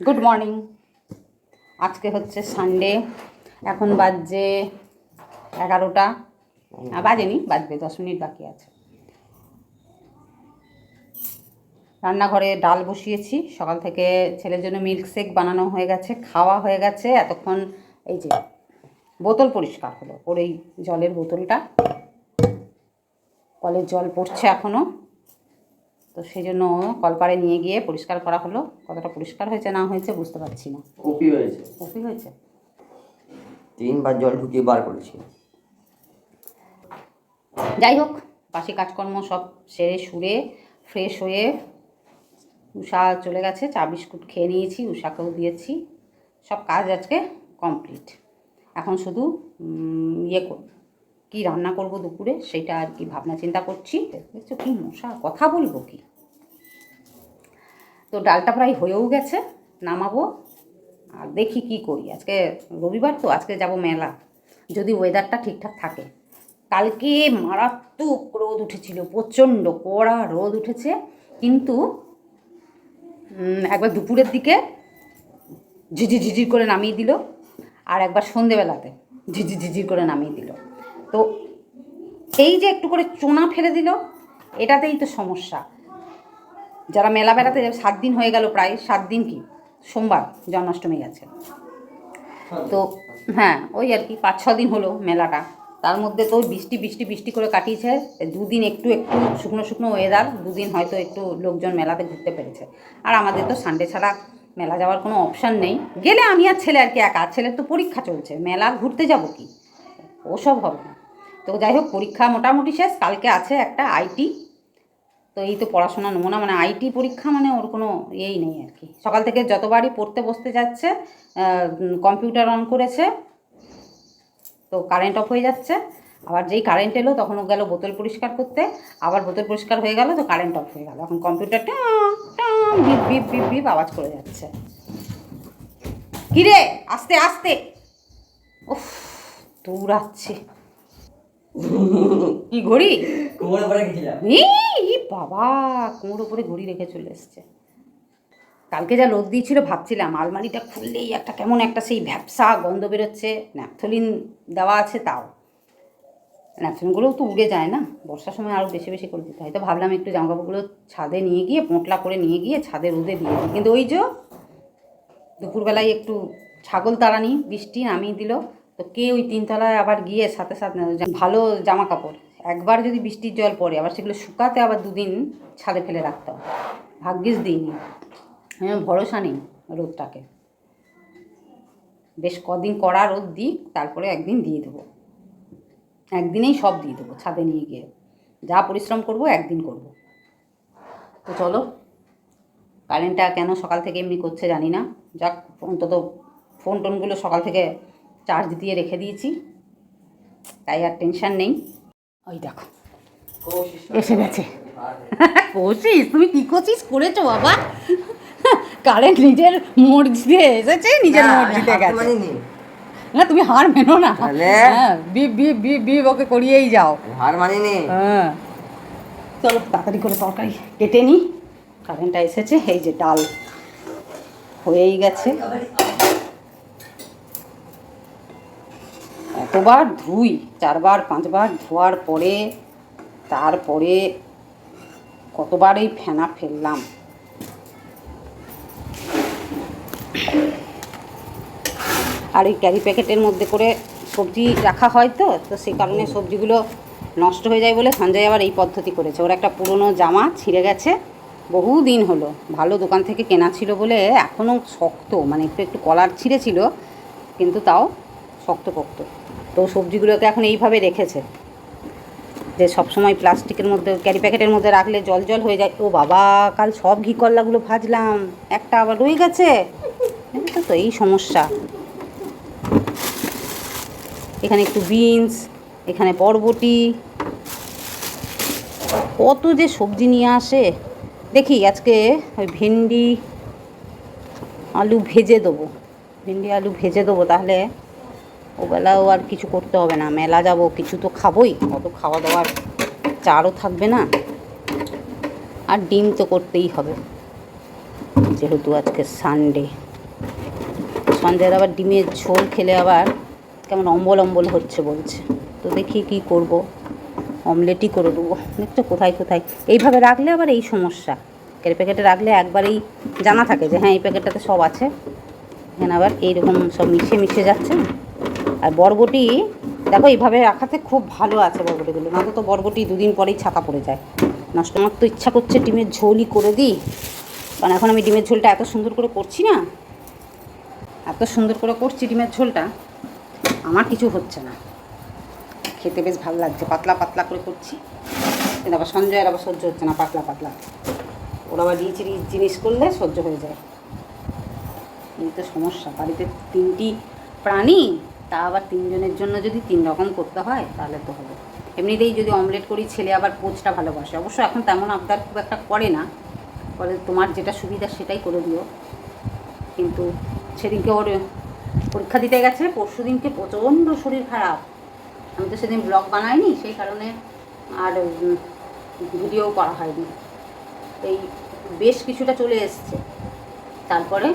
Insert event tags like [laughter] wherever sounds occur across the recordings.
Good morning আজকে হচ্ছে Sunday এখন বাজছে এগারোটা। বাজেনি বাজবে দশ মিনিট বাকি আছে। রান্নাঘরে ডাল বসিয়েছি। সকাল থেকে ছেলের জন্য মিল্ক শেক বানানো হয়ে গেছে খাওয়া হয়ে গেছে। এতক্ষণ এই যে বোতল পরিষ্কার হলো ওর এই জলের বোতলটা। কলের জল পড়ছে এখনও তো সেই জন্য কলপাড়ে নিয়ে গিয়ে পরিষ্কার করা হলো। কতটা পরিষ্কার হয়েছে না হয়েছে বুঝতে পারছি না। কপি হয়েছে? কপি হয়েছে? তিনবার জল ঢুকিয়ে বার করেছি। যাই হোক বাসি কাজকর্ম সব সেরে সুরে ফ্রেশ হয়ে উষা চলে গেছে। চা বিস্কুট খেয়ে নিয়েছি উষাকেও দিয়েছি। সব কাজ আজকে কমপ্লিট। এখন শুধু ইয়ে কী রান্না করব দুপুরে সেটা আর কি ভাবনা চিন্তা করছি। দেখছ কি মশা কথা বলব কি? তো ডালটা প্রায় হয়েও গেছে, নামাবো। আর দেখি কি করি। আজকে রবিবার তো, আজকে যাব মেলা। যদি ওয়েদারটা ঠিকঠাক থাকে। কালকে মারাত্মক রোদ উঠেছিল, প্রচণ্ড কড়া রোদ উঠেছে। কিন্তু একবার দুপুরের দিকে ঝিঝি ঝিঝির করে নামিয়ে দিল। আর একবার সন্ধেবেলাতে ঝিঝি ঝিঝির করে নামিয়ে দিল। তো এই যে একটু করে চোনা ফেলে দিল, এটাতেই তো সমস্যা। যারা মেলা বেড়াতে যাবে, সাত দিন হয়ে গেল প্রায়, সাত দিন কি? সোমবার জন্মাষ্টমী গেছে। তো হ্যাঁ ওই আর কি, পাঁচ ছ দিন হলো মেলাটা। তার মধ্যে তো বৃষ্টি বৃষ্টি বৃষ্টি করে কাটিয়েছে। দুদিন একটু একটু শুকনো শুকনো ওয়েদার দুদিন হয়তো একটু লোকজন মেলাতে ঘুরতে পেরেছে। আর আমাদের তো সানডে ছাড়া মেলা যাওয়ার কোনো অপশান নেই। গেলে আমি আর ছেলে আর কি একা ছেলের তো পরীক্ষা চলছে। মেলা ঘুরতে যাব কি? ওসব হবে না। তো যাই হোক, পরীক্ষা মোটামুটি শেষ। কালকে আছে একটা আইটি তো এই তো পড়াশোনা নমুনা মানে আইটি পরীক্ষা মানে ওর কোনো ইয়েই নেই আর কি। সকাল থেকে যতবারই পড়তে বসতে যাচ্ছে কম্পিউটার অন করেছে, তো কারেন্ট অফ হয়ে যাচ্ছে। আবার যেই কারেন্ট এলো, তখন ও গেল বোতল পরিষ্কার করতে। আবার বোতল পরিষ্কার হয়ে গেল, তো কারেন্ট অফ হয়ে গেল। এখন কম্পিউটারটা বিপ বিপ বিপ বিপ আওয়াজ করে যাচ্ছে। কিরে, আস্তে আস্তে। উফ, দৌড়াচ্ছে। কি ঘড়ি? কোমরে পরে গেছিলাম। এই বাবা কোমর উপরে ঘড়ি রেখে চলে এসছে। কালকে যা লোক দিয়েছিল ভাবছিলাম আলমারিটা খুললেই একটা কেমন একটা সেই ভ্যাপসা গন্ধ বেরোচ্ছে। ন্যাপথলিন দেওয়া আছে তাও। ন্যাপথলিনগুলোও তো উড়ে যায় না? বর্ষার সময় আরও বেশি বেশি করে দিতে হয়। তো ভাবলাম একটু জামাকাপড়গুলো ছাদে নিয়ে গিয়ে পোঁটলা করে নিয়ে গিয়ে ছাদে রোদে দিয়ে দিই। কিন্তু ওই যে দুপুরবেলায় একটু ছাগল তাড়ানি বৃষ্টি নামিয়ে দিল। তো কে ওই তিনতলায় আবার গিয়ে সাথে সাথে ভালো জামা কাপড় একবার যদি বৃষ্টির জল পড়ে, আবার সেগুলো শুকাতে আবার দুদিন ছাদে ফেলে রাখতে হবে। ভাগ্যিস দিইনি হ্যাঁ ভরসা নেই রোদটাকে। বেশ কদিন কড়া রোদ দিই তারপরে একদিন দিয়ে দেবো। একদিনেই সব দিয়ে দেবো, ছাদে নিয়ে গিয়ে। যা পরিশ্রম করব, একদিন করব। তো চলো, কারেন্টটা কেন সকাল থেকে এমনি করছে জানি না। যাক, অন্তত ফোন টোনগুলো সকাল থেকে চার্জ দিয়ে রেখে দিয়েছি। তাই আর টেনশন নেই। ওই দেখো। এসে গেছে। কৌশিস? তুমি কি করছিস করেছ বাবা? কারেন্ট নিজের মর্জিতে এসেছে নিজের মর্জিতে গেছে। না তুমি হার মেনো না? হ্যাঁ beep beep beep beep okay করিয়েই যাও। হার মানিনি? হ্যাঁ। চলো তাড়াতাড়ি করে তরকারি কেটে নিই কারেন্টটা এসেছে এই যে ডাল হয়েই গেছে। এতবার ধুই? চারবার, পাঁচবার ধোয়ার পরে, তারপরে কতবার এই ফেনা ফেললাম? আর এই ক্যারি প্যাকেটের মধ্যে করে সবজি রাখা হয় তো? তো সেই কারণে সবজিগুলো নষ্ট হয়ে যায় বলে সঞ্জয় আবার এই পদ্ধতি করেছে। ওর একটা পুরনো জামা ছিঁড়ে গেছে বহু দিন হলো। ভালো দোকান থেকে কেনা ছিল বলে এখনও শক্ত মানে একটু একটু কলার ছিঁড়েছিল, কিন্তু তাও শক্ত পোক্ত তো সবজিগুলোকে এখন এইভাবে রেখেছে। যে সবসময় প্লাস্টিকের মধ্যে ক্যারি প্যাকেটের মধ্যে রাখলে জল জল হয়ে যায়। ও বাবা, কাল সব ঘি করলাগুলো ভাজলাম, একটা আবার রয়ে গেছে। তো এই সমস্যা। এখানে একটু বিনস এখানে বরবটি। কত যে সবজি নিয়ে আসে। দেখি, আজকে ওই ভেন্ডি আলু ভেজে দেবো। ভেন্ডি আলু ভেজে দেবো তাহলে। ওবেলাও আর কিছু করতে হবে না, মেলা যাব, কিছু তো খাবোই, অত খাওয়া দাওয়ার চারও থাকবে না। আর ডিম তো করতেই হবে, যেহেতু আজকে সানডে সন্ধ্যার আবার ডিমের ঝোল খেলে আবার কেমন অম্বল অম্বল হচ্ছে বলছে। তো দেখি কি করব, অমলেটই করে দেবো। দেখছ কোথায় কোথায়? এইভাবে রাখলে আবার এই সমস্যা। কেটে প্যাকেটে রাখলে একবারেই জানা থাকে যে হ্যাঁ এই প্যাকেটটাতে সব আছে। এখানে আবার এইরকম সব মিশে মিশে যাচ্ছে আর বরবটি, দেখো এইভাবে রাখাতে খুব ভালো আছে বরবটিগুলো। না তো বরবটি দুদিন পরেই ছাতা পড়ে যায়। নষ্ট, আমার তো ইচ্ছা করছে ডিমের ঝোলই করে দিই। কারণ এখন আমি ডিমের ঝোলটা এত সুন্দর করে করছি না, এত সুন্দর করে করছি ডিমের ঝোলটা, আমার কিছু হচ্ছে না। খেতে বেশ ভালো লাগছে, পাতলা পাতলা করে করছি। কিন্তু আবার সঞ্জয়ের আবার সহ্য হচ্ছে না, পাতলা পাতলা। ওরা আবার রিচ রিচ জিনিস করলে সহ্য হয়ে যায়। এই তো সমস্যা, বাড়িতে তিনটি প্রাণী তা আবার তিনজনের জন্য যদি তিন রকম করতে হয়, তাহলে তো হবে। এমনিতেই যদি অমলেট করি, ছেলে আবার পোচটা ভালোবাসে। অবশ্য এখন তেমন আবদার খুব একটা করে না। বলে তোমার যেটা সুবিধা সেটাই করে দিও। কিন্তু সেদিনকে ওর পরীক্ষা দিতে গেছে, পরশু দিনকে প্রচণ্ড শরীর খারাপ। আমি তো সেদিন ব্লগ বানাইনি, সেই কারণে আর ভিডিও করা হয়নি। এই বেশ কিছুটা চলে এসছে। তারপরে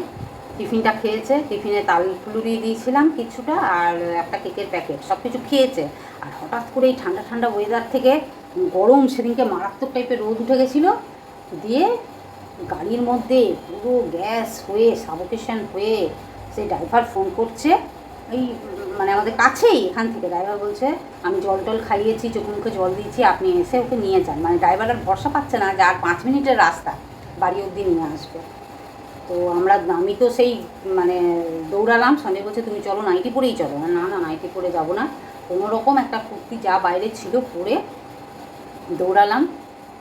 টিফিনটা খেয়েছে, টিফিনে তাল ফুলুরি দিয়েছিলাম কিছুটা আর একটা কেকের প্যাকেট সব কিছু খেয়েছে। আর হঠাৎ করে এই ঠান্ডা ঠান্ডা ওয়েদার থেকে গরম সেদিনকে মারাত্মক টাইপের রোদ উঠে গেছিল। দিয়ে গাড়ির মধ্যে পুরো গ্যাস হয়ে সাবোকেশন হয়ে সেই ড্রাইভার ফোন করছে। এই মানে আমাদের কাছেই এখান থেকে ড্রাইভার বলছে, আমি জল টল খাইয়েছি চোখ মুখে জল দিয়েছি, আপনি এসে ওকে নিয়ে যান। মানে ড্রাইভার আর ভরসা পাচ্ছে না যে আর পাঁচ মিনিটের রাস্তা বাড়ি অবধি নিয়ে আসবে। তো আমরা আমি তো সেই মানে দৌড়ালাম, সঞ্জয় বলছে, তুমি চলো নাইটি পরেই চলো। না না নাইটি পরে যাব না। কোনো রকম একটা কুর্তি যা বাইরে ছিল পরে দৌড়ালাম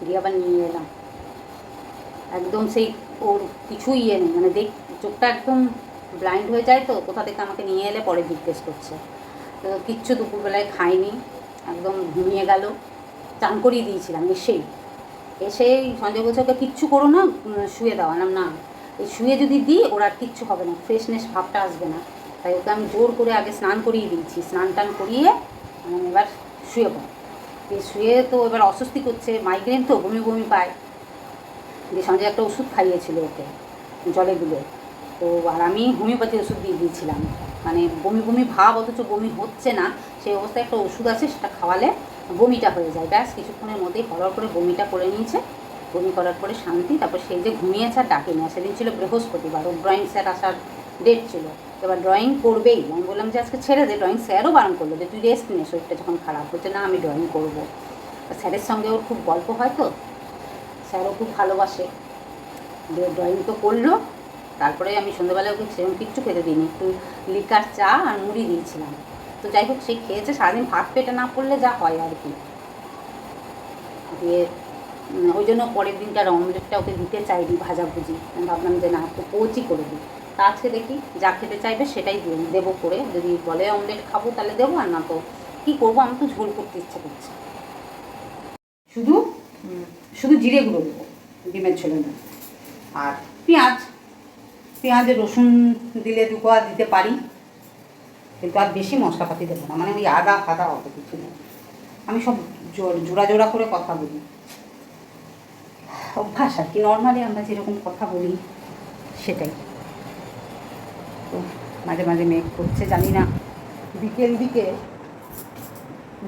গিয়ে আবার নিয়ে এলাম। একদম সেই ওর কিছুই ইয়ে নেই মানে দেখ, চোখটা একদম ব্লাইন্ড হয়ে যায় তো, কোথা থেকে আমাকে নিয়ে এলে পরে জিজ্ঞেস করছে। তো কিচ্ছু দুপুরবেলায় খাইনি, একদম ঘুমিয়ে গেল, চান করিয়ে দিয়েছিলাম, এসেই। এসেই সঞ্জয় বলছে, ওকে কিচ্ছু করো না, শুয়ে দাও। আলাম না। এই শুয়ে যদি দিই, ওরা কিচ্ছু হবে না। ফ্রেশনেস ভাবটা আসবে না। তাই ওকে আমি জোর করে আগে স্নান করিয়ে দিয়েছি। স্নান টান করিয়ে এবার শুয়ে পড়। দিয়ে শুয়ে তো এবার অস্বস্তি করছে মাইগ্রেন তো বমি বমি পায়। দিয়ে সঙ্গে একটা ওষুধ খাইয়েছিল ওকে, জলে গুলে। তো আর আমি হোমিওপ্যাথি ওষুধ দিয়ে দিয়েছিলাম। মানে বমি বমি ভাব, অথচ বমি হচ্ছে না। সেই অবস্থায় একটা ওষুধ আছে, সেটা খাওয়ালে বমিটা হয়ে যায়। ব্যাস, কিছুক্ষণের মধ্যেই হরর করে বমিটা করে নিয়েছে। বমি করার পরে শান্তি, তারপর সেই যে ঘুমিয়েছে আর ডাকেনি আর সেদিন ছিল বৃহস্পতিবার, ওর ড্রয়িং স্যার আসার ডেট ছিল। এবার ড্রয়িং করবেই। আমি বললাম যে আজকে ছেড়ে দে ড্রয়িং স্যারও বারণ করল যে, তুই রেস্ট নে, শরীরটা যখন খারাপ হচ্ছে, না, আমি ড্রয়িং করব। স্যারের সঙ্গে ওর খুব গল্প হয় তো, স্যারও খুব ভালোবাসে। ড্রয়িং তো করল। তারপরে আমি সন্ধ্যাবেলায় ওকে সেরকম কিচ্ছু খেতে দিইনি, একটু লিকার চা আর মুড়ি দিয়েছিলাম। তো যাই হোক, সে খেয়েছে, সারাদিন ভাত পেটে না পড়লে যা হয় আর কি। দিয়ে ওই জন্য পরের দিনটার অমলেটটা ওকে দিতে চাইনি ভাজাভুজি আমি ভাবলাম যে না, একটু কোচই করে দিই। তা আজকে দেখি যা খেতে চাইবে সেটাই দেবো করে। যদি বলে অমলেট খাব তাহলে দেবো, আর না তো কী করব? আমার তো ঝোল করতে ইচ্ছা করছে। শুধু শুধু জিরে গুঁড়ো দেবো, ডিমের ঝোলের মধ্যে। আর পেঁয়াজ পেঁয়াজ রসুন দিলে দু কোয়া দিতে পারি। কিন্তু আর বেশি মশলাপাতি দেবো না। মানে ওই আদা ফাদা অত কিছু নেই। আমি সব জোড়া জোড়া করে কথা বলি। অভ্যাস আর কি। নর্মালি আমরা যেরকম কথা বলি, সেটাই। তো মাঝে মাঝে মেঘ করছে, জানি না বিকেল দিকে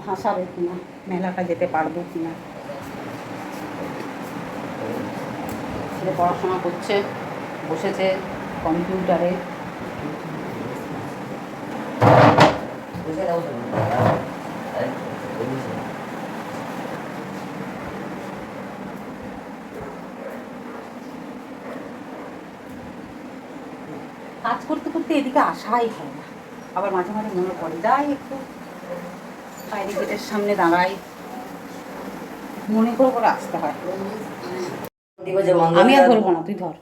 ভাসাবে কিনা, মেলাটা যেতে পারব কিনা। ছেলে পড়াশোনা করছে, বসেছে কম্পিউটারে। বুঝে দাও তো। আরে, বলিস না। কাজ করতে আসাই হয় না। আবার মাঝে মাঝে মনে পড়ে যাই একটু বাইরে গেটের সামনে দাঁড়াই। মনে করে করে আসতে হয়। আমি আর ধরবো না তুই ধর।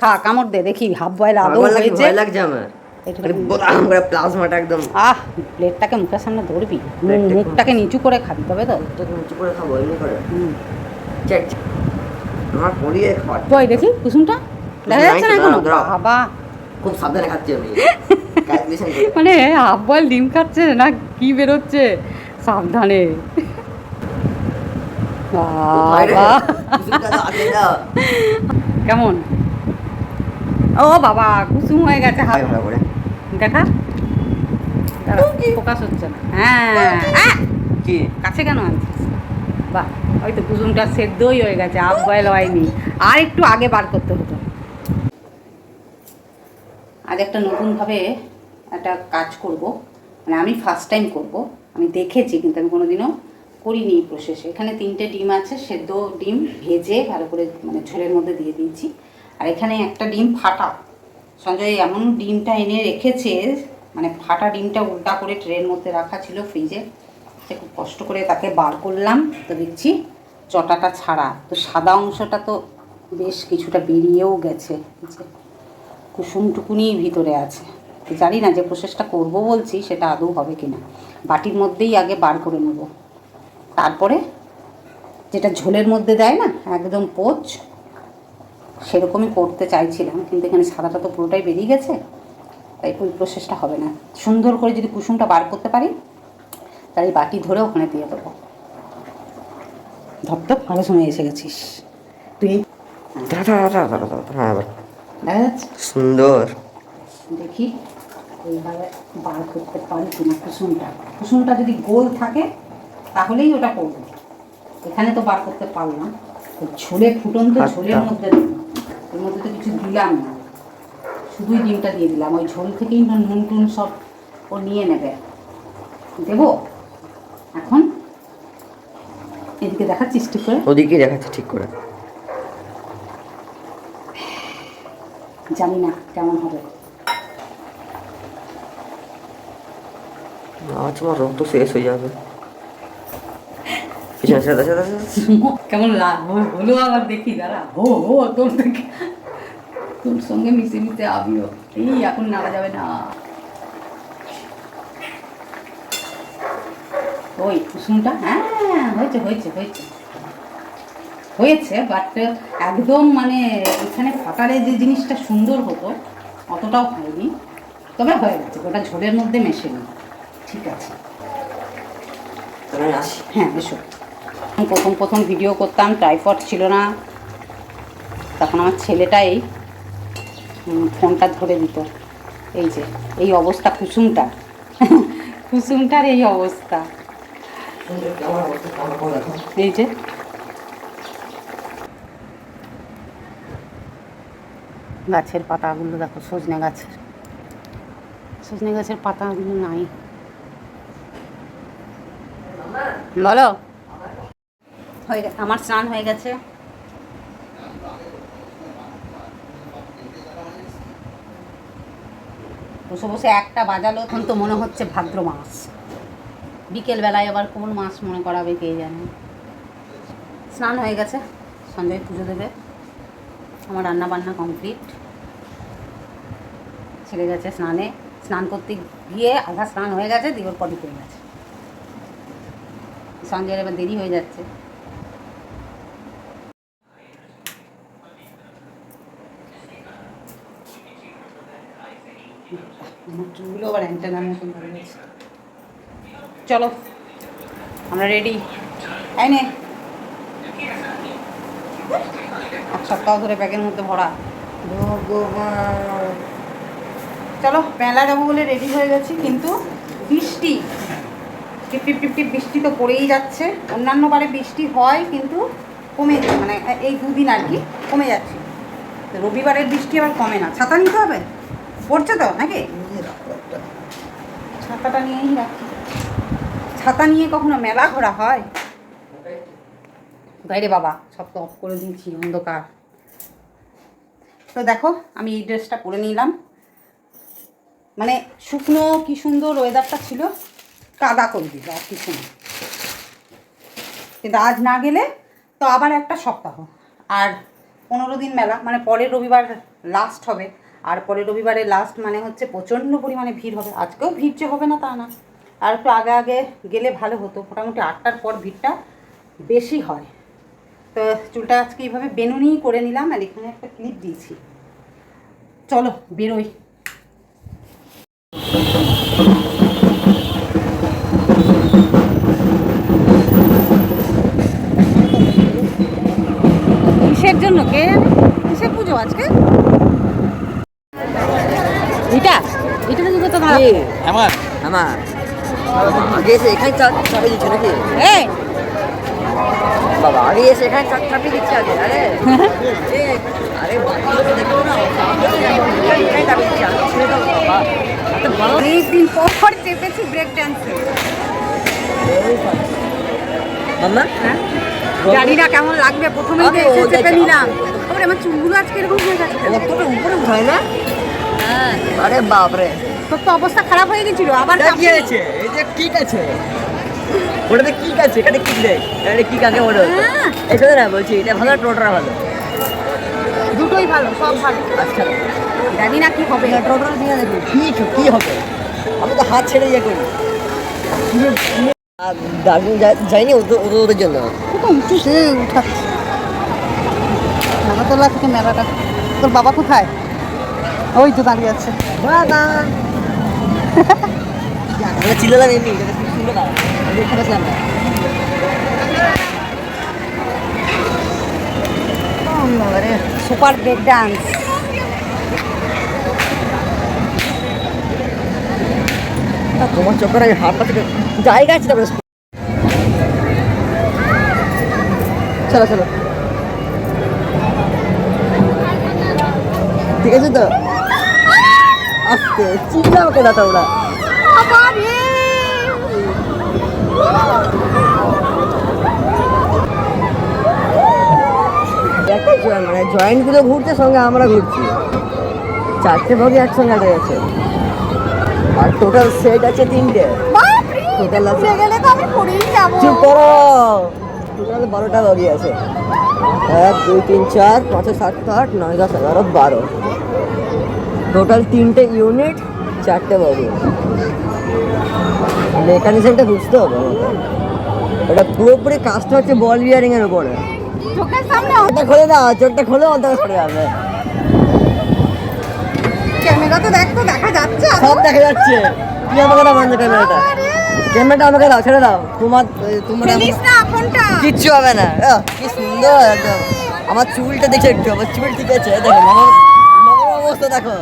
খা কামড় দে দেখি হাফ বয়েল আদৌ হয়েছে। ভয় লাগছে আমার। এটা খালি বোতাম করে প্লাজমাটা একদম। আহ প্লেটটাকে মুখের সামনে ধরবি? মুখটাকে নিচু করে খাবি তবে তো। তোকে উঁচু করে খাব এমনি করে। আমার পরিয়ে খাওয়া কই দেখি কুসুমটা। দেখা যাচ্ছে না এখনও। বাবা খুব সাবধানে খাচ্ছি আমি মানে হাফ বয়েল ডিম খাচ্ছে না কি বেরোচ্ছে সাবধানে। কেমন ও বাবা কুসুম হয়ে গেছে হাত দেখা ফোকাস হচ্ছে না হ্যাঁ! কি কাছে কেন আনছিস বাহ ওই তো কুসুমটা সেদ্ধই হয়ে গেছে আপ বয়েল হয়নি আর একটু আগে বার করতে হতো আজ একটা নতুনভাবে একটা কাজ করব। মানে আমি ফার্স্ট টাইম করব। আমি দেখেছি, কিন্তু আমি কোনোদিনও করিনি এই প্রসেসে এখানে তিনটে ডিম আছে, সেদ্ধ ডিম ভেজে ভালো করে মানে ঝোলের মধ্যে দিয়ে দিয়েছি। আর এখানে একটা ডিম ফাটা। সঞ্জয় এমন ডিমটা এনে রেখেছে মানে ফাটা ডিমটা উল্টা করে ট্রের মধ্যে রাখা ছিল ফ্রিজে সে খুব কষ্ট করে তাকে বার করলাম। তো দেখছি চটাটা ছাড়া। তো সাদা অংশটা তো বেশ কিছুটা বেরিয়েও গেছে। কুসুমটুকুনি ভিতরে আছে। জানি না যে প্রসেসটা করব বলছি, সেটা আদৌ হবে কিনা। বাটির মধ্যেই আগে বার করে নেব। তারপরে যেটা ঝোলের মধ্যে দেয় না, একদম পোচ, সেরকমই করতে চাইছিলাম, কিন্তু এখানে সাদাটা তো পুরোটাই বেরিয়ে গেছে, তাই ওই প্রসেসটা হবে না। সুন্দর করে যদি কুসুমটা বার করতে পারি, তাহলে বাটি ধরে ওখানে দিয়ে দেবো। ধর তো ভালো সময় এসে গেছিস। তুই দাঁড়া দাঁড়া হ্যাঁ এবার। দেখা যাচ্ছে সুন্দর। দেখি এইভাবে বার করতে পারি কিনা কুসুমটা। কুসুমটা যদি গোল থাকে তাহলেই ওটা করব। এখানে তো বার করতে পারলাম। ওই ঝোলে ফুটন্ত আচ্ছা। ঝোলের মধ্যে এর মধ্যে তো কিছু দিলাম না। শুধুই ডিমটা দিয়ে দিলাম। ওই ঝোল থেকেই নুন নুন টুন সব ও নিয়ে নেবে। দেবো? এখন? এদিকে দেখাচ্ছিস ঠিক করে? ওদিকেই দেখাচ্ছে ঠিক করে। জানি না কেমন হবে। আজ আমার রক্ত শেষ হয়ে যাবে। কেমন লাগ হলো আবার দেখি দাঁড়া। হো হো তোর থেকে তোর সঙ্গে মিশে মিশে আমিও এই এখন নাড়া যাবে না। ওই কুসুমটা? হ্যাঁ হয়েছে হয়েছে হয়েছে। হয়েছে বাট একদম মানে এখানে ফাটারে যে জিনিসটা সুন্দর হতো অতটাও হয়নি। তবে হয়ে গেছে ওটা ঝোলের মধ্যে মেশে নি ঠিক আছে। হ্যাঁ এসো। প্রথম প্রথম ভিডিও করতাম টাইফয়েড ছিল না। তখন আমার ছেলেটাই ফোনটা ধরে দিত। এই যে এই অবস্থা কুসুমটা কুসুমটার এই অবস্থা। এই যে গাছের পাতাগুলো দেখো, সজনে গাছের। সজনে গাছের পাতাগুলো নাই। বলো। হয়ে আমার স্নান হয়ে গেছে। বসে বসে একটা বাজালো, এখন তো মনে হচ্ছে ভাদ্র মাস। বিকেলবেলায় আবার কোন মাস মনে করাবে, কে জানে। স্নান হয়ে গেছে, সঞ্জয় পুজো দেবে। আমার রান্না বান্না কমপ্লিট। ছেলে গেছে স্নানে। স্নান করতে গিয়ে আধা স্নান হয়ে গেছে দিয়ে ওর পটি করে গেছে সঞ্জয়ের এবার দেরি হয়ে যাচ্ছে। আবার মতন চলো, আমরা রেডি নে। এক সপ্তাহ ধরে ব্যাগের মধ্যে ভরা। ভগবান। চলো মেলা যাব বলে রেডি হয়ে গেছি কিন্তু বৃষ্টি। টিপ টিপ টিপ টিপ বৃষ্টি তো পড়েই যাচ্ছে। অন্যান্য বারে বৃষ্টি হয় কিন্তু কমে যায় মানে এই দুদিন আর কি কমে যাচ্ছে। রবিবারের বৃষ্টি আবার কমে না। ছাতা নিতে হবে? পড়ছে তো নাকি? ছাতাটা নিয়েই রাখি। ছাতা নিয়ে কখনো মেলা ঘোরা হয়? বাইরে বাবা সব তো অফ করে দিয়েছি অন্ধকার। তো দেখো আমি এই ড্রেসটা পরে নিলাম। মানে শুকনো কি সুন্দর ওয়েদারটা ছিল, কাদা করে দিল আর কিছু না। কিন্তু আজ না গেলে তো আবার একটা সপ্তাহ। আর পনেরো দিন মেলা মানে পরের রবিবার লাস্ট হবে। আর পরের রবিবারে লাস্ট মানে হচ্ছে প্রচণ্ড পরিমাণে ভিড় হবে। আজকেও ভিড় যে হবে না তা না। আর একটু আগে আগে গেলে ভালো হতো। মোটামুটি আটটার পর ভিড়টা বেশি হয়। তো চুলটা আজকে এইভাবে বেনুনিই করে নিলাম আর এখানে একটা ক্লিপ দিয়েছি। চলো, বেরোই। জন্য কে কিসে পুজো আজকে এটা এটা তো তো দাঁড়া আমার আমার আগে এসে এখানে চা চাপিয়ে দিচ্ছে নাকি এই বাবা আগে এসে এখানে চা চাপিয়ে দিচ্ছে আগে আরে আরে বাকিগুলোকে দেখো না এখানে চাপিয়ে দিচ্ছে আমি ছেড়ে দাও বাবা এত ভালো অনেকদিন পর চেপেছি ব্রেক ড্যান্সে জানি না কেমন লাগবে প্রথমেই তো এসে চেপে নিলাম। তারপরে আমার চুলগুলো আজকে এরকম হয়ে গেছে অতটা উপরে উঠায় না? হ্যাঁ। আরে বাপরে। তোর তো অবস্থা খারাপ হয়ে গেছিল আবার এটা কি আছে এই যে কিক আছে। ওটাতে কিক আছে এখানে কিক দেয় এটা কিক হতো হ্যাঁ। এই শোনো না বলছি এটা ভালো টোটরা ভালো? দুটোই ভালো সব ভালো। আচ্ছা। জানি না কি হবে। টোটরা দিয়ে দেখো কি কি হবে? আমি তো হাত ছেড়ে ইয়ে করি। দার্জিলিং যাইনি ওদের জন্য। তো উঁচু। সে উঠাচ্ছে নাগাতলা থেকে মেলাটা। তোর বাবা কোথায়? ওই তো দাঁড়িয়ে আছে। [laughs] চিল্লালাম এমনি। সুন্দর না। Super break dance. তোমার চক্কর আমি হাত থেকে জায়গা আছে তারপরে চলো চলো। ঠিক আছে তো? আস্তে, চিল্লাও কেন তোমরা? দেখাই জয়েন মানে জয়েন্টগুলো ঘুরছে, সঙ্গে আমরা ঘুরছি। চারটে ভাগে একসঙ্গে গেছে। আর টোটাল সেট আছে তিনটে। টোটাল আছে। গেলে তো আমি পড়েই যাব। চুপ করো। টোটাল বারোটা বগি আছে এক দুই তিন চার পাঁচশো সাত আট নয় দশ এগারো বারো। টোটাল তিনটে ইউনিট চারটে বগি মেকানিজমটা বুঝতে হবে এটা পুরোপুরি কাজটা হচ্ছে বল বিয়ারিং এর উপরে। চোখের সামনে খোলে না চোখটা খোলে অন্তত সরে যাবে। ক্যামেরা তো দেখ তো দেখা যাচ্ছে সব দেখা যাচ্ছে। কি আমাকে দাও বন্ধ ক্যামেরাটা? ক্যামেরাটা আমাকে দাও ছেড়ে দাও। তোমার তোমার কিচ্ছু হবে না। কি সুন্দর একদম। আমার চুলটা দেখে একটু আমার চুল ঠিক আছে। দেখো মামার অবস্থা দেখো।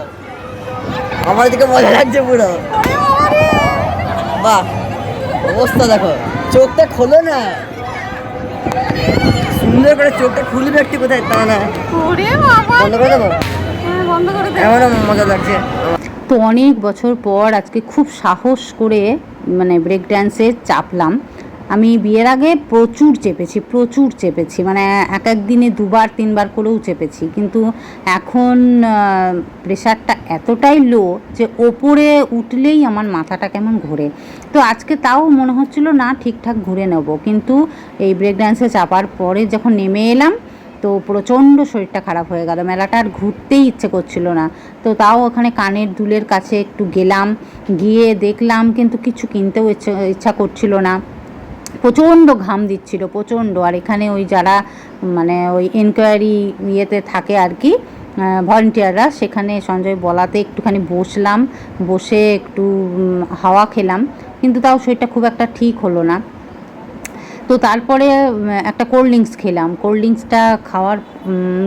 আমার দিকে মজা লাগছে পুরো। বাহ অবস্থা দেখো। চোখটা খোলো না। সুন্দর করে চোখটা খুলবে একটু কোথায় তা না। বন্ধ করে দেবো? বন্ধ করে এমনও মজা লাগছে। তো অনেক বছর পর আজকে খুব সাহস করে মানে ব্রেক ড্যান্সে চাপলাম। আমি বিয়ের আগে প্রচুর চেপেছি প্রচুর চেপেছি। মানে এক এক দিনে দুবার তিনবার করেও চেপেছি। কিন্তু এখন প্রেশারটা এতটাই লো যে ওপরে উঠলেই আমার মাথাটা কেমন ঘোরে। তো আজকে তাও মনে হচ্ছিল না ঠিকঠাক ঘুরে নেব। কিন্তু এই ব্রেক ড্যান্সে চাপার পরে যখন নেমে এলাম তো প্রচণ্ড শরীরটা খারাপ হয়ে গেল। মেলাটা আর ঘুরতেই ইচ্ছে করছিল না। তো তাও ওখানে কানের দুলের কাছে একটু গেলাম, গিয়ে দেখলাম কিন্তু কিছু কিনতেও ইচ্ছা ইচ্ছা করছিল না। প্রচণ্ড ঘাম দিচ্ছিল, প্রচণ্ড। আর এখানে ওই যারা মানে ওই এনকোয়ারি ইয়েতে থাকে আর কি ভলেন্টিয়াররা সেখানে সঞ্জয় বলাতে একটুখানি বসলাম, বসে একটু হাওয়া খেলাম। কিন্তু তাও শরীরটা খুব একটা ঠিক হলো না। তো তারপরে একটা কোল্ড ড্রিঙ্কস খেলাম। কোল্ড ড্রিঙ্কসটা খাওয়ার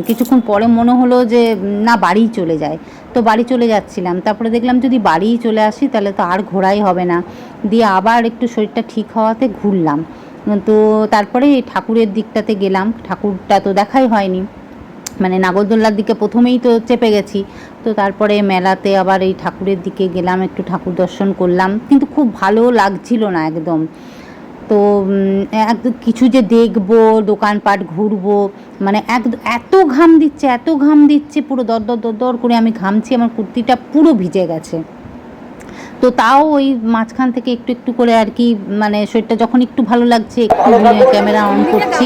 কিছুক্ষণ পরে মনে হলো যে, না বাড়ি চলে যায়। তো বাড়ি চলে যাচ্ছিলাম। তারপরে দেখলাম যদি বাড়িই চলে আসি, তাহলে তো আর ঘোরাই হবে না। দিয়ে আবার একটু শরীরটা ঠিক হওয়াতে ঘুরলাম। তো তারপরে ঠাকুরের দিকটাতে গেলাম। ঠাকুরটা তো দেখাই হয়নি। মানে নাগরদোল্লার দিকে প্রথমেই তো চেপে গেছি। তো তারপরে মেলাতে আবার এই ঠাকুরের দিকে গেলাম, একটু ঠাকুর দর্শন করলাম। কিন্তু খুব ভালো লাগছিল না একদম। তো একদম কিছু যে দেখব দোকানপাট ঘুরবো মানে এক এত ঘাম দিচ্ছে এত ঘাম দিচ্ছে পুরো দর দর দর দর করে আমি ঘামছি আমার কুর্তিটা পুরো ভিজে গেছে। তো তাও ওই মাঝখান থেকে একটু একটু করে আর কি মানে শরীরটা যখন একটু ভালো লাগছে একটু ক্যামেরা অন করছি।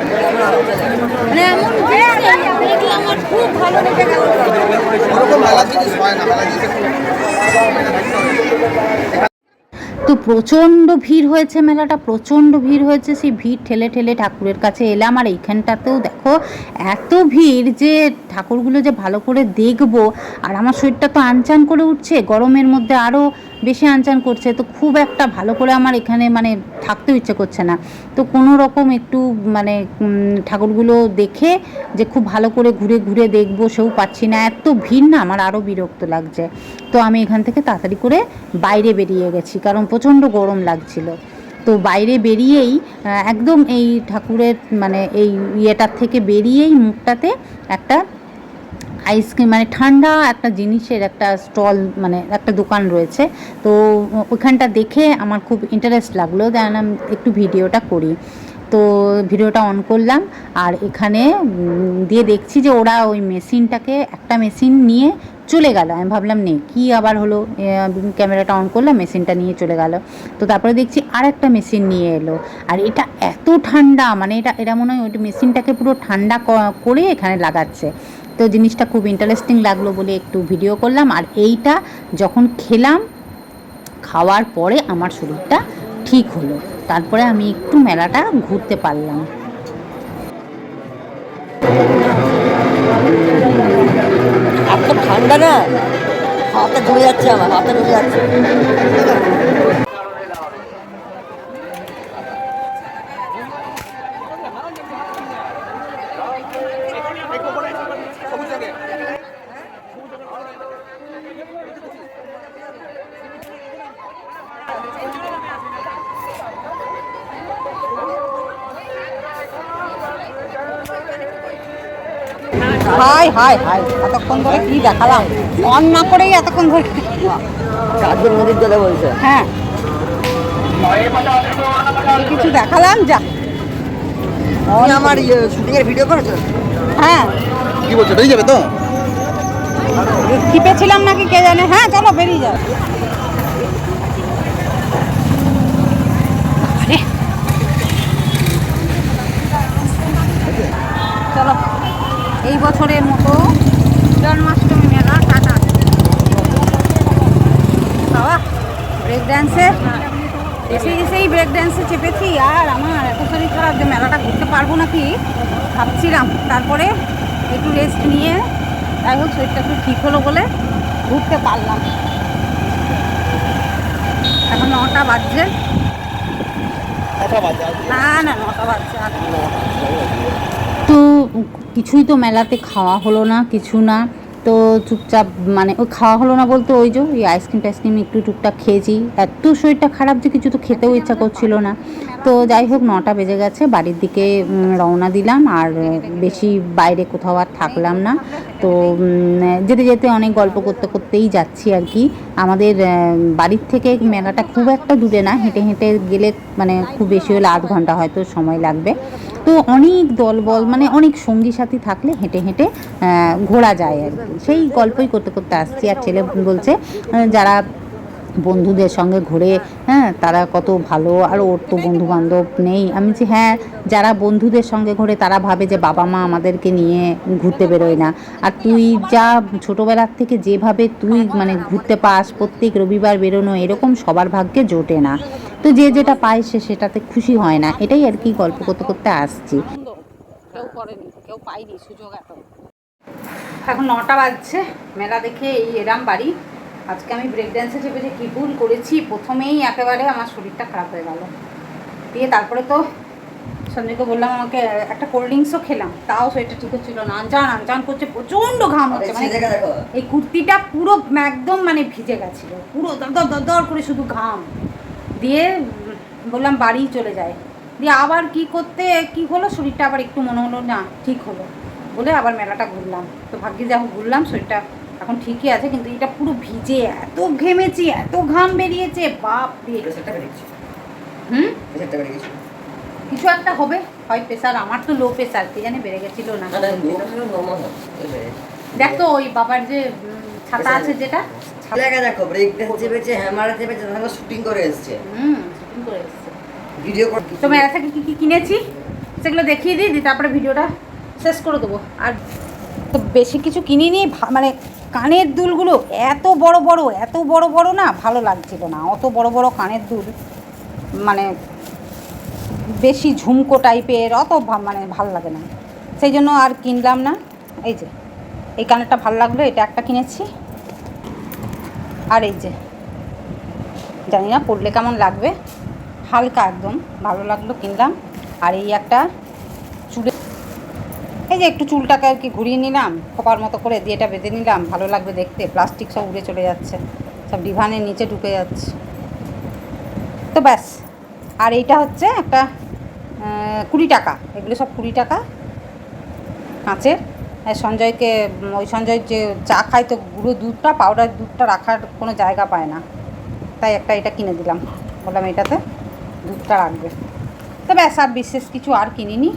মানে এমন যে আমার খুব ভালো লেগে গেল। ওরকম মেলা জিনিস হয় না মেলা জিনিস তো প্রচণ্ড ভিড় হয়েছে মেলাটা, প্রচণ্ড ভিড় হয়েছে, সেই ভিড় ঠেলে ঠেলে ঠাকুরের কাছে এলাম। আর এইখানটাতেও দেখো, এত ভিড় যে ঠাকুরগুলো যে ভালো করে দেখব, আর আমার শরীরটা তো আনচান করে উঠছে, গরমের মধ্যে আরও বেশি আনচান করছে, তো খুব একটা ভালো করে আমার এখানে মানে থাকতেও ইচ্ছে করছে না। তো কোনো রকম একটু মানে ঠাকুরগুলো দেখে যে খুব ভালো করে ঘুরে ঘুরে দেখব, সেও পাচ্ছি না। এত ভিড় না, আমার আরও বিরক্ত লাগছে। তো আমি এখান থেকে তাড়াতাড়ি করে বাইরে বেরিয়ে গেছি, কারণ প্রচণ্ড গরম লাগছিল। তো বাইরে বেরিয়েই একদম এই ঠাকুরের মানে এই ইয়েটার থেকে বেরিয়েই মুখটাতে একটা আইসক্রিম মানে ঠান্ডা একটা জিনিসের একটা স্টল মানে একটা দোকান রয়েছে। তো ওখানটা দেখে আমার খুব ইন্টারেস্ট লাগল, দেন আমি একটু ভিডিওটা করি। তো ভিডিওটা অন করলাম, আর এখানে দিয়ে দেখছি যে ওরা ওই মেশিনটাকে, একটা মেশিন নিয়ে চলে গেল। আমি ভাবলাম, নে, কি আবার হলো? ক্যামেরাটা অন করলাম, মেশিনটা নিয়ে চলে গেল। তো তারপরে দেখছি আর একটা মেশিন নিয়ে এলো। আর এটা এত ঠান্ডা মানে এটা এটা মনে হয় ওই মেশিনটাকে পুরো ঠান্ডা করে এখানে লাগাচ্ছে। তো জিনিসটা খুব ইন্টারেস্টিং লাগল বলে একটু ভিডিও করলাম। আর এইটা যখন খেলাম, খাওয়ার পরে আমার শরীরটা ঠিক হলো। তারপরে আমি একটু মেলাটা ঘুরতে পারলাম। ঠান্ডা না? হাতটা ঢুকে যাচ্ছে আমার, হাতটা ঢুকে যাচ্ছে। হাই হাই হাই এতক্ষণ ধরে কি দেখালাম? অন না করেই এতক্ষণ ধরে চারজন নদীর জলে বলছে। হ্যাঁ। কিছু দেখালাম? যা। আমার শুটিং এর ভিডিও করেছ? হ্যাঁ। কি বলছো বেরিয়ে যাবে তো? টিপেছিলাম নাকি কে জানে? হ্যাঁ চলো বেরিয়ে যাও আরে। চলো এই বছরের মতো জন্মাষ্টমী মেলা টাটা। বাবা ব্রেক ড্যান্সে এসে এসেই ব্রেক ড্যান্সে চেপেছি আর আমার এত শরীর খারাপ যে মেলাটা ঘুরতে পারব নাকি? ভাবছিলাম তারপরে একটু রেস্ট নিয়ে যাই হোক শরীরটা একটু ঠিক হলো বলে ঘুরতে পারলাম। এখন নটা বাজছে। না না নটা বাজছে কিছুই তো মেলাতে খাওয়া হলো না, কিছু না। তো চুপচাপ মানে ওই খাওয়া হলো না বলতে ওই যে ওই আইসক্রিম টাইসক্রিম একটু টুকটাক খেয়েছি। এত শরীরটা খারাপ যে কিছু তো খেতেও ইচ্ছা করছিল না। তো যাই হোক, নটা বেজে গেছে, বাড়ির দিকে রওনা দিলাম। আর বেশি বাইরে কোথাও আর থাকলাম না। তো যেতে যেতে অনেক গল্প করতে করতেই যাচ্ছি আর কি। আমাদের বাড়ির থেকে মেলাটা খুব একটা দূরে না। হেঁটে হেঁটে গেলে মানে খুব বেশি হলে আধ ঘণ্টা হয়তো সময় লাগবে। তো অনেক দলবল মানে অনেক সঙ্গী সাথী থাকলে হেঁটে হেঁটে ঘোরা যায় আর কি। সেই গল্পই করতে করতে আসছি আর ছেলে বলছে যারা বন্ধুদের সঙ্গে ঘুরে হ্যাঁ তারা কত ভালো আর ওর তো বন্ধু বান্ধব নেই। আমি যে হ্যাঁ যারা বন্ধুদের সঙ্গে ঘুরে তারা ভাবে যে বাবা মা আমাদেরকে নিয়ে ঘুরতে বেরোয় না। আর তুই যা ছোটোবেলার থেকে যেভাবে তুই মানে ঘুরতে পাস প্রত্যেক রবিবার বেরোনো এরকম সবার ভাগ্যে জোটে না। তো যে যেটা পায় সে সেটাতে খুশি হয় না। এটাই আর কি গল্প করতে করতে আসছি। কেউ করেনি কেউ পাইনি সুযোগ এখন। এখন নটা বাজছে মেলা দেখে এই এরাম বাড়ি। আজকে আমি ব্রেক ড্যান্সে চেপে যে কী ভুল করেছি? প্রথমেই একেবারে আমার শরীরটা খারাপ হয়ে গেল। দিয়ে তারপরে তো সঞ্জয়কে বললাম আমাকে একটা কোল্ড ড্রিঙ্কসও খেলাম। তাও শরীরটা ঠিক হচ্ছিল না। আনচান আনচান করছে প্রচণ্ড ঘাম হচ্ছে। মানে এই কুর্তিটা পুরো একদম মানে ভিজে গেছিল। পুরো দর দর দর করে শুধু ঘাম। দিয়ে বললাম বাড়ি চলে যায়। দিয়ে আবার কি করতে কি হলো? শরীরটা আবার একটু মনে হলো না ঠিক হলো। বলে আবার মেলাটা ঘুরলাম। তো ভাগ্যে যা ঘুরলাম শরীরটা এখন ঠিকই আছে কিন্তু এটা পুরো ভিজে এত ঘেমেছি এত ঘাম বেরিয়েছে বাপ রে হুম? কিছু একটা হবে হয় প্রেশার আমার তো লো প্রেশার কে জানে বেড়ে গেছিল না। দেখ তো ওই বাবার যে ছাতা আছে যেটা ছেলেকে দেখো ব্রেক চেপেছে হ্যামারে চেপেছে শুটিং করে এসছে। হুম শুটিং করে এসছে। ভিডিও করে তো মেলা থেকে কী কী কিনেছি? সেগুলো দেখিয়ে দিই তারপরে ভিডিওটা শেষ করে দেবো। আর তো বেশি কিছু কিনিনি মানে কানের দুলগুলো এত বড় বড়, এত বড় বড় না ভালো লাগছিল না। অত বড় বড় কানের দুল মানে বেশি ঝুমকো টাইপের, অত মানে ভালো লাগে না। সেই জন্য আর কিনলাম না। এই যে, এই কানেরটা ভালো লাগল, এটা একটা কিনেছি। আর এই যে, জানি না পরলে কেমন লাগবে। হালকা একদম, ভালো লাগল কিনলাম। আর এই একটা এই যে একটু চুলটাকে আর কি ঘুরিয়ে নিলাম, খোপার মতো করে দিয়ে এটা বেঁধে নিলাম, ভালো লাগবে দেখতে প্লাস্টিক সব উড়ে চলে যাচ্ছে, সব ডিভানের নিচে ঢুকে যাচ্ছে। তো ব্যাস, আর এইটা হচ্ছে একটা কুড়ি টাকা, এগুলো সব কুড়ি টাকা কাঁচের। সঞ্জয়কে, ওই সঞ্জয় যে চা খায় তো গুঁড়ো দুধটা পাউডার দুধটা রাখার কোনো জায়গা পায় না। তাই একটা এটা কিনে দিলাম, বললাম এটাতে দুধটা রাখবে। তো ব্যাস, আর বিশেষ কিছু আর কিনিনি।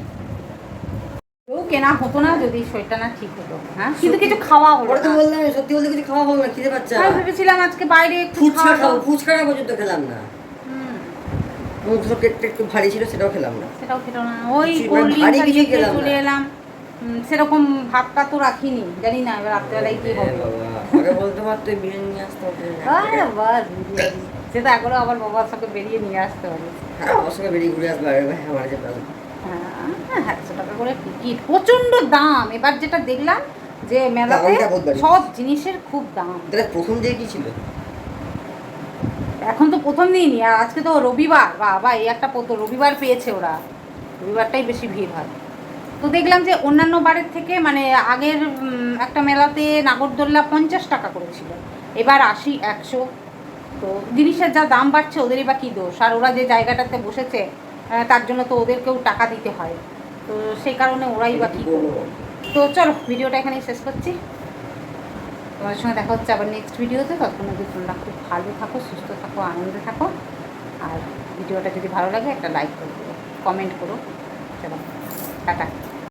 কেনা হতো না যদি শরীরটা না ঠিক হতো হ্যাঁ? কিন্তু কিছু খাওয়া হলো তো বললাম সত্যি বলতে কিছু খাওয়া হলো না খিদে পাচ্ছে। আমি ভেবেছিলাম আজকে বাইরে একটু ফুচকা খাব দাওয়া- ফুচকাটা পর্যন্ত খেলাম না। হুম, মুখটা পেটটা একটু ভারী ছিল সেটাও খেলাম না। সেটাও খেলো না। ওই মানে ভারী কিছু খেলাম চলে এলাম। সেরকম ভাতটা তো রাখিনি জানি না এবার রাত্রেবেলায় কি হবে। হ্যাঁ আগে বলতে পারতো বিরিয়ানি নিয়ে আসতে হবে। আরে বাস বিরিয়ানি। সেটা এখনও আবার বাবার সঙ্গে বেরিয়ে নিয়ে আসতে পারে হ্যাঁ আমার সঙ্গে বেরিয়ে ঘুরে আসবে আমার যে হ্যাঁ একশো টাকা করে টিকিট। প্রচণ্ড দাম। এবার যেটা দেখলাম যে মেলাতে। সব জিনিসের খুব দাম। প্রথম দিয়ে কি ছিল? এখন তো প্রথম দিনই। আর আজকে তো রবিবার। বাবা এই একটা রবিবার পেয়েছে ওরা। রবিবারটাই বেশি ভিড় হয়। তো দেখলাম যে অন্যান্য বারের থেকে মানে আগের একটা মেলাতে নাগরদোল্লা পঞ্চাশ টাকা করেছিল এবার আশি একশো। তো জিনিসের যা দাম বাড়ছে ওদেরই বা কী দোষ? আর ওরা যে জায়গাটাতে বসেছে তার জন্য তো ওদেরকেও টাকা দিতে হয়। তো সেই কারণে ওরাই বা কী করব? তো চলো, ভিডিওটা এখানেই শেষ করছি। তোমার সঙ্গে দেখা হচ্ছে আবার নেক্সট ভিডিওতে ততক্ষণ অবধি তোমরা খুব ভালো থাকো, সুস্থ থাকো, আনন্দে থাকো। আর ভিডিওটা যদি ভালো লাগে, একটা লাইক করে দেবো কমেন্ট করো। চলো, টাটা।